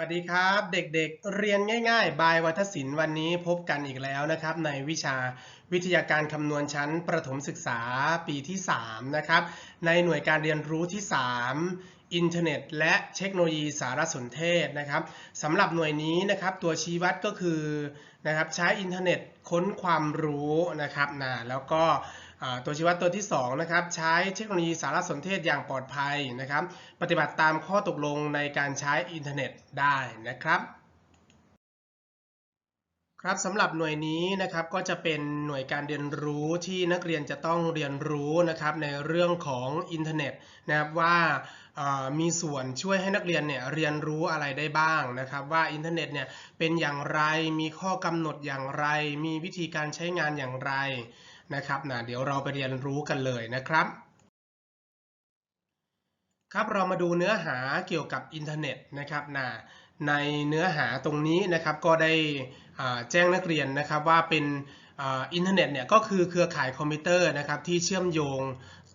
วัสดีครับ เด็กๆ เรียนง่ายๆ บายวัฒศิลป์วันนี้พบกันอีกแล้วนะครับ ในวิชาวิทยาการคำนวณชั้นประถมศึกษาปีที่ 3 นะครับ ในหน่วยการเรียนรู้ที่ 3 อินเทอร์เน็ต และเทคโนโลยีสารสนเทศนะครับสำหรับหน่วยนี้นะครับ ตัวชี้วัดก็คือนะครับใช้อินเทอร์เน็ตค้นความรู้นะครับนะแล้วก็ ตัวชี้วัดตัวที่2นะครับใช้เทคโนโลยีสารสนเทศอย่างปลอดภัยนะครับ ปฏิบัติตามข้อตกลงในการใช้อินเทอร์เน็ตได้นะครับครับสำหรับหน่วยนี้นะครับก็จะเป็นหน่วยการเรียนรู้ที่นักเรียนจะต้องเรียนรู้นะครับในเรื่องของอินเทอร์เน็ตนะครับว่ามีส่วนช่วยให้นักเรียนเนี่ยเรียนรู้อะไรได้บ้างนะครับ ว่าอินเทอร์เน็ตเนี่ยเป็นอย่างไรมีข้อกำหนดอย่างไร มีวิธีการใช้งานอย่างไร นะครับนะเดี๋ยวเราไปเรียนรู้กันเลยนะครับ ครับเรามาดูเนื้อหาเกี่ยวกับอินเทอร์เน็ตนะครับนะในเนื้อหาตรงนี้นะครับก็ได้แจ้งนักเรียนนะครับว่าเป็นอินเทอร์เน็ตเนี่ยก็คือเครือข่ายคอมพิวเตอร์นะครับที่เชื่อมโยง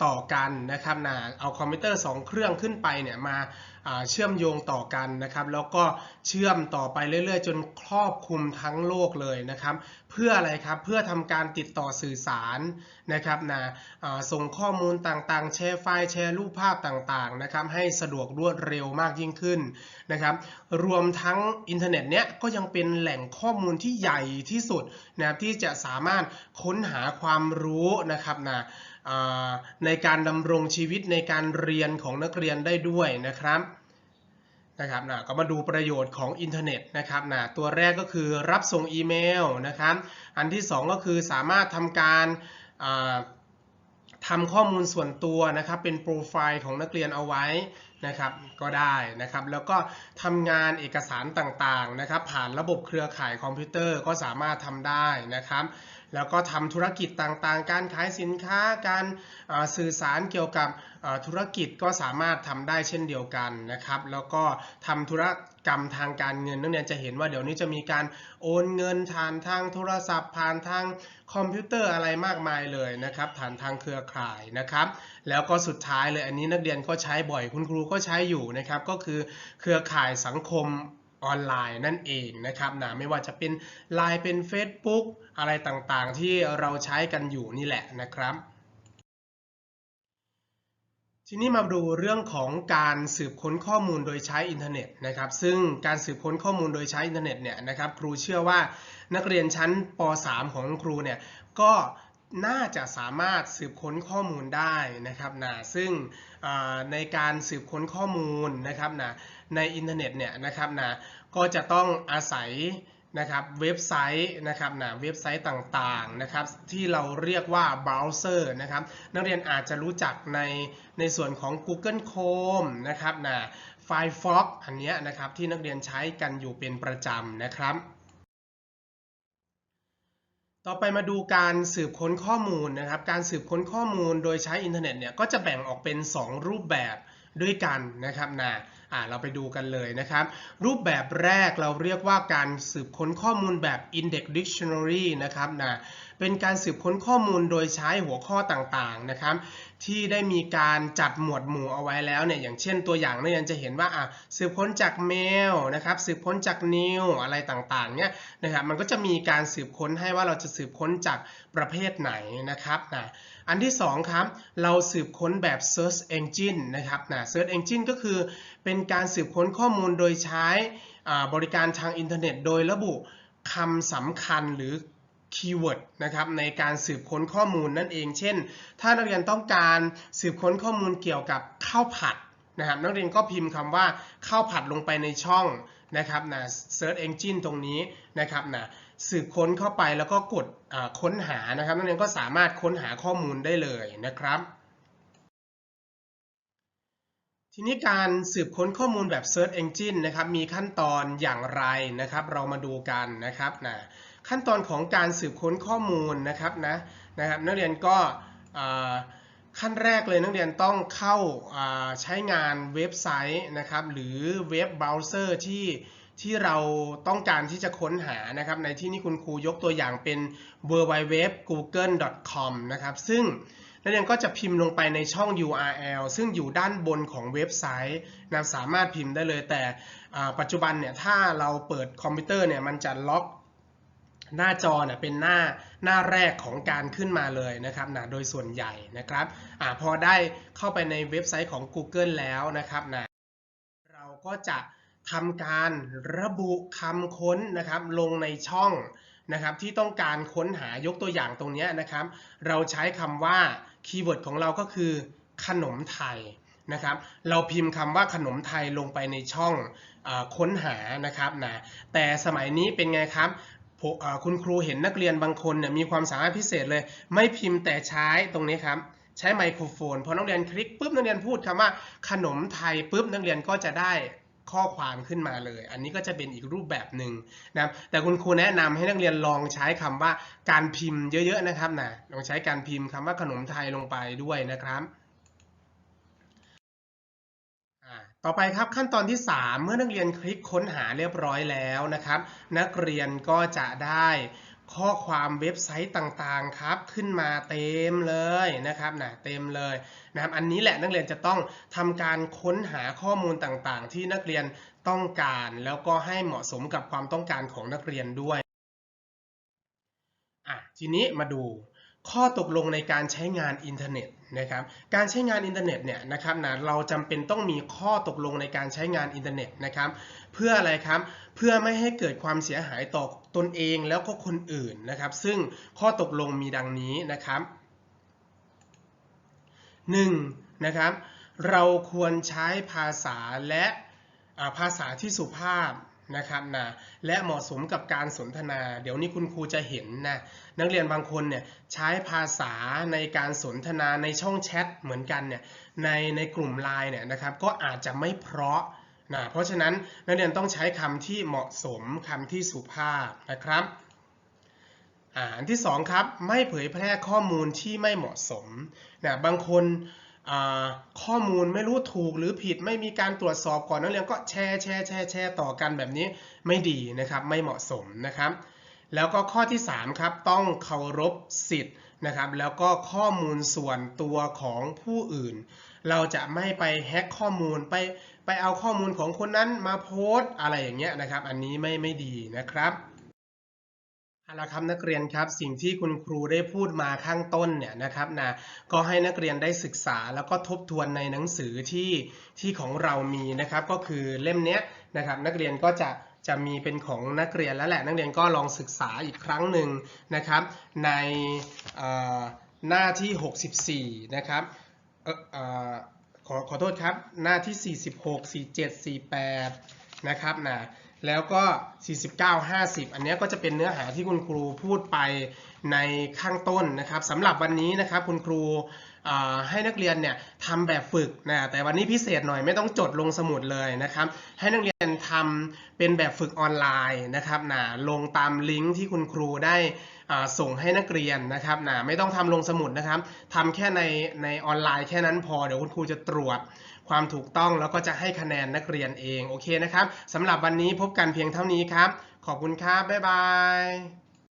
ต่อกันนะครับนะเอาคอมพิวเตอร์ 2 เครื่องขึ้นไปเนี่ยมาเชื่อมโยงต่อกันนะครับ แล้วก็เชื่อมต่อไปเรื่อยๆ จนครอบคลุมทั้งโลกเลยนะครับ เพื่ออะไรครับเพื่อทำการติดต่อสื่อสารนะครับนะอ่าส่งข้อมูลต่างๆ แชร์ไฟล์แชร์รูปภาพต่างๆนะครับให้สะดวกรวดเร็วมากยิ่งขึ้นนะครับ รวมทั้งอินเทอร์เน็ตเนี้ยก็ยังเป็นแหล่งข้อมูลที่ใหญ่ที่สุดนะครับที่จะสามารถค้นหาความรู้นะครับนะอ่า ในการดำรงชีวิตในการเรียนของนักเรียนได้ด้วยนะครับนะครับนะก็มาดูประโยชน์ของอินเทอร์เน็ตนะครับนะตัวแรกก็คือรับส่งอีเมลนะครับ อันที่สองก็คือสามารถทำการทำข้อมูลส่วนตัวนะครับเป็นโปรไฟล์ของนักเรียนเอาไว้นะครับก็ได้นะครับ แล้วก็ทำงานเอกสารต่างๆนะครับ ผ่านระบบเครือข่ายคอมพิวเตอร์ก็สามารถทำได้นะครับ แล้วก็ทำธุรกิจต่างๆ การขายสินค้า การสื่อสารเกี่ยวกับธุรกิจก็สามารถทำได้เช่นเดียวกันนะครับ แล้วก็ทำธุรกรรมทางการเงินนักเรียนจะเห็นว่าเดี๋ยวนี้จะมีการโอนเงินผ่านทางโทรศัพท์ผ่านทางคอมพิวเตอร์อะไรมากมายเลยนะครับผ่านทางเครือข่ายนะครับ แล้วก็สุดท้ายเลยอันนี้นักเรียนก็ใช้บ่อยคุณครูก็ใช้อยู่นะครับ ก็คือเครือข่ายสังคม ออนไลน์นั่นเองนะครับนะไม่ว่าจะเป็น Line เป็น Facebook อะไรต่างๆ ที่เราใช้กันอยู่นี่แหละนะครับ ทีนี้มาดูเรื่องของการสืบค้นข้อมูลโดยใช้อินเทอร์เน็ตนะครับ ซึ่งการสืบค้นข้อมูลโดยใช้อินเทอร์เน็ตเนี่ยนะครับ ครูเชื่อว่านักเรียนชั้นป .3 ของครูเนี่ยก็ น่าจะสามารถสืบค้นข้อมูลได้นะครับนะซึ่งในการสืบค้นข้อมูลนะครับนะในอินเทอร์เน็ตเนี่ยนะครับนะก็จะต้องอาศัยนะครับเว็บไซต์นะครับนะเว็บไซต์ต่างๆนะครับที่เราเรียกว่าเบราว์เซอร์นะครับนักเรียนอาจจะรู้จักในในส่วนของ Google Chrome นะครับนะ Firefox อันนี้นะครับที่นักเรียนใช้กันอยู่เป็นประจำนะครับ ต่อไปมาดูการสืบค้นข้อมูลนะครับ การสืบค้นข้อมูลโดยใช้อินเทอร์เน็ตเนี่ยก็จะแบ่งออกเป็น 2 รูปแบบด้วยกันนะครับนะอ่าเราไปดูกันเลยนะครับ รูปแบบแรกเราเรียกว่าการสืบค้นข้อมูลแบบ Index Dictionary นะครับนะ เป็นการสืบค้นข้อมูลโดยใช้หัวข้อต่างๆนะครับ ที่ได้มีการจัดหมวดหมู่เอาไว้แล้วเนี่ยอย่างเช่นตัวอย่างนักเรียนจะเห็นว่าอะสืบค้นจากเมลนะครับ สืบค้นจากนิวอะไรต่างๆเนี่ยนะครับมันก็จะมีการสืบค้นให้ว่าเราจะสืบค้นจากประเภทไหนนะครับนะอันที่สองครับเราสืบค้นแบบ Search Engine นะครับนะ Search Engine ก็คือเป็นการสืบค้นข้อมูลโดยใช้บริการทางอินเทอร์เน็ต โดยระบุคำสำคัญหรือ คีย์เวิร์ดนะครับในการสืบค้นข้อมูลนั่นเอง เช่น ถ้านักเรียนต้องการสืบค้นข้อมูลเกี่ยวกับข้าวผัดนะครับนักเรียนก็พิมพ์คำว่าข้าวผัดลงไปในช่องนะครับนะ Search Engine ตรงนี้นะครับนะสืบค้นเข้าไปแล้วก็กดค้นหานะครับ นักเรียนก็สามารถค้นหาข้อมูลได้เลยนะครับ ทีนี้การสืบค้นข้อมูลแบบ Search Engine นะครับ มีขั้นตอนอย่างไรนะครับ เรามาดูกันนะครับนะขั้นตอนของการสืบค้นข้อมูลนะครับนะนะครับ นักเรียนก็ขั้นแรกเลยนักเรียนต้องเข้าาใช้งานเว็บไซต์นะครับ หรือเว็บเบราว์เซอร์ที่ที่เราต้องการที่จะค้นหานะครับ ในที่นี้คุณครูยกตัวอย่างเป็น w w w google com นะครับ ซึ่ง นักเรียนก็จะพิมพ์ลงไปในช่อง URL ซึ่งอยู่ด้านบนของเว็บไซต์นะสามารถพิมพ์ได้เลย แต่ปัจจุบันเนี่ยถ้าเราเปิดคอมพิวเตอร์เนี่ยมันจะล็อกหน้าจอเนี่ยเป็นหน้าหน้าแรกของการขึ้นมาเลยนะครับนะโดยส่วนใหญ่นะครับอพอได้เข้าไปในเว็บไซต์ของ Google แล้วนะครับนะเราก็จะทำการระบุคำค้นนะครับลงในช่อง นะครับที่ต้องการค้นหายกตัวอย่างตรงนี้นะครับ เราใช้คำว่าคีย์เวิร์ดของเราก็คือ ขนมไทยนะครับ เราพิมพ์คำว่าขนมไทยลงไปในช่องอค้นหานะครับนะแต่สมัยนี้เป็นไงครับคุณครูเห็นนักเรียนบางคนเนี่ยมีความสามารถพิเศษเลย ไม่พิมพ์แต่ใช้ตรงนี้ครับใช้ไมโครโฟนพอนักเรียนคลิกปุ๊บนักเรียนพูดคำว่าขนมไทยปุ๊บนักเรียนก็จะได้ ข้อความขึ้นมาเลย อันนี้ก็จะเป็นอีกรูปแบบหนึ่งนะครับแต่คุณครูแนะนำให้นักเรียนลองใช้คำว่าการพิมพ์เยอะๆนะครับนะลองใช้การพิมพ์คำว่าขนมไทยลงไปด้วยนะครับต่อไปครับขั้นตอนที่ 3 เมื่อนักเรียนคลิกค้นหาเรียบร้อยแล้วนะครับ นักเรียนก็จะได้ ข้อความเว็บไซต์ต่างๆครับ ขึ้นมาเต็มเลยนะครับนะเต็มเลยนะครับอันนี้แหละนักเรียนจะต้องทำการค้นหาข้อมูลต่างๆ ที่นักเรียนต้องการ แล้วก็ให้เหมาะสมกับความต้องการของนักเรียนด้วยอะทีนี้มาดูข้อตกลงในการใช้งานอินเทอร์เน็ต นะครับการใช้งานอินเทอร์เน็ตเนี่ยนะครับนะเราจำเป็นต้องมีข้อตกลงในการใช้งานอินเทอร์เน็ตนะครับเพื่ออะไรครับเพื่อไม่ให้เกิดความเสียหายต่อตนเองแล้วก็คนอื่นนะครับซึ่งข้อตกลงมีดังนี้นะครับ 1. นะครับเราควรใช้ภาษาและภาษาที่สุภาพ นะครับนะและเหมาะสมกับการสนทนา เดี๋ยวนี้คุณครูจะเห็นนะนักเรียนบางคนเนี่ยใช้ภาษาในการสนทนาในช่องแชทเหมือนกันเนี่ยในในกลุ่มไลน์เนี่ยนะครับก็อาจจะไม่เพราะนะเพราะฉะนั้นนักเรียนต้องใช้คำที่เหมาะสมคำที่สุภาพนะครับอันที่สองครับไม่เผยแพร่ข้อมูลที่ไม่เหมาะสมนะบางคน ข้อมูลไม่รู้ถูกหรือผิดไม่มีการตรวจสอบก่อนนักเรียนก็แชร์แชร์แชร์แชร์ต่อกันแบบนี้ไม่ดีนะครับไม่เหมาะสมนะครับ แล้วก็ข้อที่3ครับต้องเคารพสิทธิ์นะครับแล้วก็ข้อมูลส่วนตัวของผู้อื่น เราจะไม่ไปแฮ็กข้อมูลไปไปเอาข้อมูลของคนนั้นมาโพสต์อะไรอย่างเงี้ยนะครับ อันนี้ไม่ไม่ดีนะครับ เอาละครับนักเรียนครับสิ่งที่คุณครูได้พูดมาข้างต้นเนี่ยนะครับนะก็ให้นักเรียนได้ศึกษาแล้วก็ทบทวนในหนังสือที่ที่ของเรามีนะครับ ก็คือเล่มเนี้ยนะครับ นักเรียนก็จะจะมีเป็นของนักเรียนแล้วแหละ นักเรียนก็ลองศึกษาอีกครั้งหนึ่งนะครับ ในหน้าที่ 64 นะครับเออเอ่อขอขอโทษครับหน้าที่ 46 47 48 นะครับนะ แล้วก็ 49 50 อันเนี้ยก็จะเป็นเนื้อหาที่คุณครูพูดไปในข้างต้นนะครับสำหรับวันนี้นะครับคุณครูให้นักเรียนเนี่ยทำแบบฝึกนะแต่วันนี้พิเศษหน่อยไม่ต้องจดลงสมุดเลยนะครับ ให้นักเรียนทำเป็นแบบฝึกออนไลน์นะครับนะลงตามลิงก์ที่คุณครูได้ส่งให้นักเรียนนะครับนะไม่ต้องทำลงสมุดนะครับทำแค่ในในออนไลน์แค่นั้นพอเดี๋ยวคุณครูจะตรวจ ความถูกต้องแล้วก็จะให้คะแนนนักเรียนเองโอเคนะครับสำหรับวันนี้พบกันเพียงเท่านี้ครับ ขอบคุณครับบ๊ายบาย